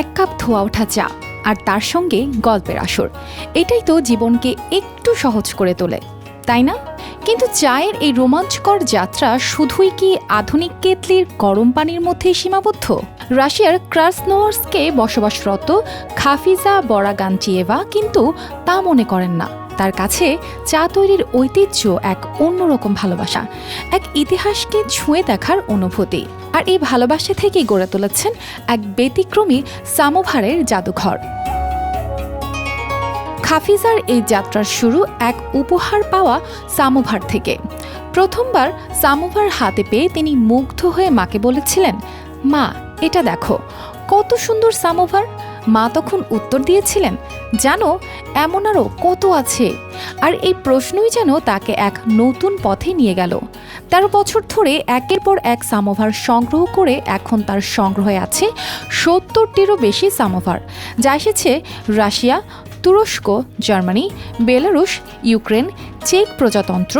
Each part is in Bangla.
এক কাপ ধোয়া ওঠা চা আর তার সঙ্গে গল্পের আসর। এটাই তো জীবনকে একটু সহজ করে তোলে, তাই না? কিন্তু চায়ের এই রোমাঞ্চকর যাত্রা শুধুই কি আধুনিক কেতলির গরম পানির মধ্যেই সীমাবদ্ধ? রাশিয়ার ক্রাসনোয়ার্সকে বসবাসরত খাফিজা বরাগানচিয়েভা কিন্তু তা মনে করেন না। তার কাছে চা তৈরির ঐতিহ্য এক অন্যরকম ভালোবাসা, এক ইতিহাসকে ছুঁয়ে দেখার অনুভূতি। আর এই ভালোবাসা থেকেই গড়ে তুলেছেন এক ব্যতিক্রমী সামোভারের জাদুঘর। খাফিজার এই যাত্রার শুরু এক উপহার পাওয়া সামোভার থেকে। প্রথমবার সামোভার হাতে পেয়ে তিনি মুগ্ধ হয়ে মাকে বলেছিলেন, মা, এটা দেখো, কত সুন্দর সামোভার। মা তখন উত্তর দিয়েছিলেন, জানো, এমন আরও কত আছে। আর এই প্রশ্নই যেন তাকে এক নতুন পথে নিয়ে গেল। তেরো বছর ধরে একের পর এক সামোভার সংগ্রহ করে এখন তার সংগ্রহে আছে সত্তরটিরও বেশি সামোভার। যা এসেছে রাশিয়া তুরস্ক জার্মানি বেলারুশ ইউক্রেন চেক প্রজাতন্ত্র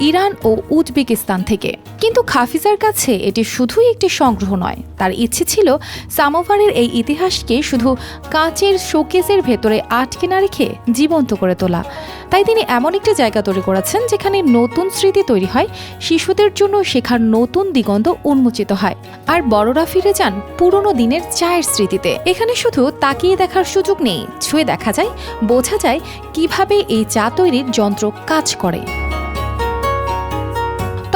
ইরান ও উজবেকিস্তান থেকে। কিন্তু খাফিজার কাছে এটি শুধুই একটি সংগ্রহ নয়। তার ইচ্ছে ছিল সামোভারের এই ইতিহাসকে শুধু কাঁচের শোকেসের ভেতরে আটকে না রেখে জীবন্ত করে তোলা। তাই তিনি এমন একটি জায়গা তৈরি করেছেন যেখানে নতুন স্মৃতি তৈরি হয়, শিশুদের জন্য শেখার নতুন দিগন্ত উন্মোচিত হয়, আর বড়রা ফিরে যান পুরনো দিনের চায়ের স্মৃতিতে। এখানে শুধু তাকিয়ে দেখার সুযোগ নেই, ছুঁয়ে দেখা যায়, বোঝা যায় কীভাবে এই চা তৈরির যন্ত্র কাজ করে।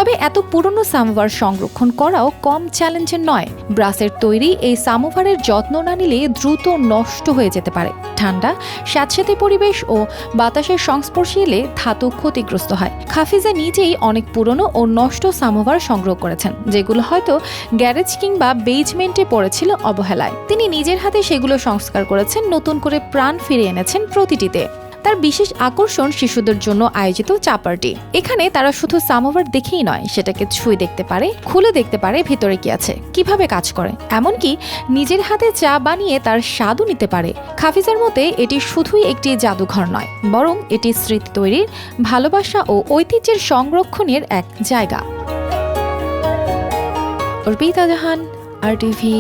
তবে এত পুরনো সামোভার সংরক্ষণ করাও কম চ্যালেঞ্জের নয়। ব্রাসের তৈরি এই সামোভারের যত্ন না নিলে দ্রুত নষ্ট হয়ে যেতে পারে। ঠান্ডা স্যাঁতস্যাঁতে পরিবেশ ও বাতাসের সংস্পর্শে এলে ধাতু ক্ষতিগ্রস্ত হয়। খাফিজা নিজেই অনেক পুরনো ও নষ্ট সামোভার সংগ্রহ করেছেন, যেগুলো হয়তো গ্যারেজ কিংবা বেজমেন্টে পড়েছিল অবহেলায়। তিনি নিজের হাতে সেগুলো সংস্কার করেছেন, নতুন করে প্রাণ ফিরে এনেছেন প্রতিটিতে। তার বিশেষ আকর্ষণ শিশুদের জন্য আয়োজিত চা পার্টি। এখানে তারা শুধু সামোভার দেখেই নয়, সেটাকে ছুঁয়ে দেখতে পারে, খুলে দেখতে পারে ভেতরে কি আছে, কীভাবে কাজ করে। এমনকি নিজের হাতে চা বানিয়ে তার স্বাদও নিতে পারে। খাফিজার মতে, এটি শুধুই একটি জাদুঘর নয়, বরং এটি স্মৃতি তৈরির, ভালোবাসা ও ঐতিহ্যের সংরক্ষণের এক জায়গা। অর্পিতা জাহান, আর টিভি